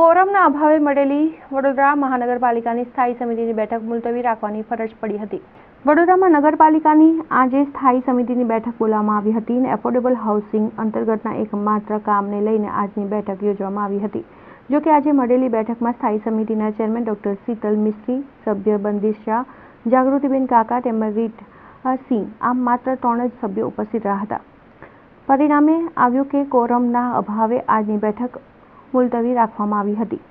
કોરમના અભાવે મળેલી વડોદરા મહાનગરપાલિકાની સ્થાયી સમિતિની બેઠક મુલતવી રાખવાની ફરજ પડી હતી. વડોદરામાં નગરપાલિકાની આજે સ્થાયી સમિતિની બેઠક બોલાવવામાં આવી હતી અને એફોર્ડેબલ હાઉસિંગ અંતર્ગતના એકમાત્ર કામને લઈને આજની બેઠક યોજવામાં આવી હતી. જો કે આજે મળેલી બેઠકમાં સ્થાયી સમિતિના ચેરમેન ડોક્ટર શીતલ મિસ્ત્રી, સભ્ય બંદીશ શાહ, જાગૃતિબેન કાકા તેમજ રીટ સિંહ આમ માત્ર ત્રણ જ સભ્યો ઉપસ્થિત રહ્યા હતા. પરિણામે આવ્યું કે કોરમના અભાવે આજની બેઠક મુલતવી રાખવામાં આવી હતી.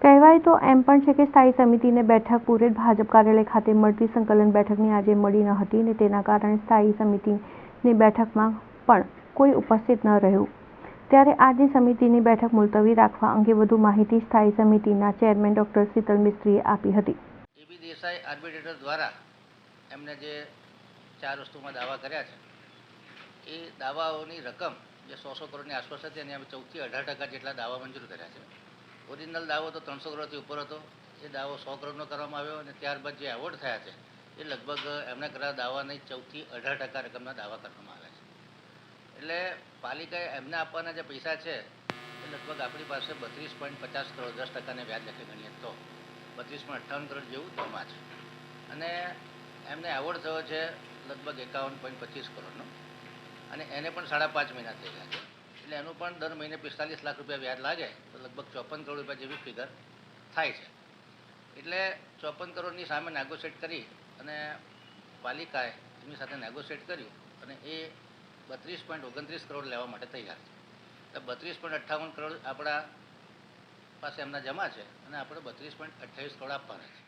કહેવાય તો એમ પણ છે કે સ્થાયી સમિતિને બેઠક પૂરે ભાજપ કાર્યાલય ખાતે મળતી સંકલન બેઠકની આજે મળી ન હતી અને તેના કારણે સ્થાયી સમિતિની બેઠકમાં પણ કોઈ ઉપસ્થિત ન રહ્યું. ત્યારે આજની સમિતિની બેઠક મુલતવી રાખવા અંગે વધુ માહિતી સ્થાયી સમિતિના ચેરમેન ડોક્ટર શીતલ મિસ્ત્રીએ આપી હતી. એબી દેસાઈ આર્બિટ્રેટર દ્વારા એમને જે ચાર વસ્તુમાં દાવા કર્યા છે, એ દાવાઓની રકમ જે સો સો કરોડની આસપાસ હતી અને અમે ચૌદથી અઢાર ટકા જેટલા દાવા મંજૂર કર્યા છે. ઓરિજિનલ દાવો તો ત્રણસો કરોડથી ઉપર હતો. એ દાવો સો કરોડનો કરવામાં આવ્યો અને ત્યારબાદ જે એવોર્ડ થયા છે, એ લગભગ એમના કરેલા દાવાની ચૌદથી અઢાર ટકા રકમના દાવા કરવામાં આવ્યા છે. એટલે પાલિકાએ એમને આપવાના જે પૈસા છે, એ લગભગ આપણી પાસે બત્રીસ પોઈન્ટ પચાસ કરોડ, દસ ટકાને વ્યાજ લખી ગણીએ તો. બત્રીસ પોઈન્ટ અઠ્ઠાવન કરોડ જેવું જમા છે. અને એમને એવોર્ડ થયો છે લગભગ એકાવન પોઈન્ટ પચીસ કરોડનો. અને એને પણ સાડા પાંચ મહિના થઈ ગયા છે. એટલે એનું પણ દર મહિને પિસ્તાલીસ લાખ રૂપિયા વ્યાજ લાગે, તો લગભગ ચોપન કરોડ રૂપિયા જેવી ફિગર થાય છે. એટલે ચોપન કરોડની સામે નેગોશિએટ કરી અને પાલિકાએ એમની સાથે નેગોશિએટ કર્યું અને એ બત્રીસ પોઈન્ટ ઓગણત્રીસ કરોડ લેવા માટે તૈયાર છે. તો બત્રીસ પોઈન્ટ અઠ્ઠાવન કરોડ આપણા પાસે એમના જમા છે અને આપણે બત્રીસ પોઈન્ટ અઠ્યાવીસ કરોડ આપવાના છે.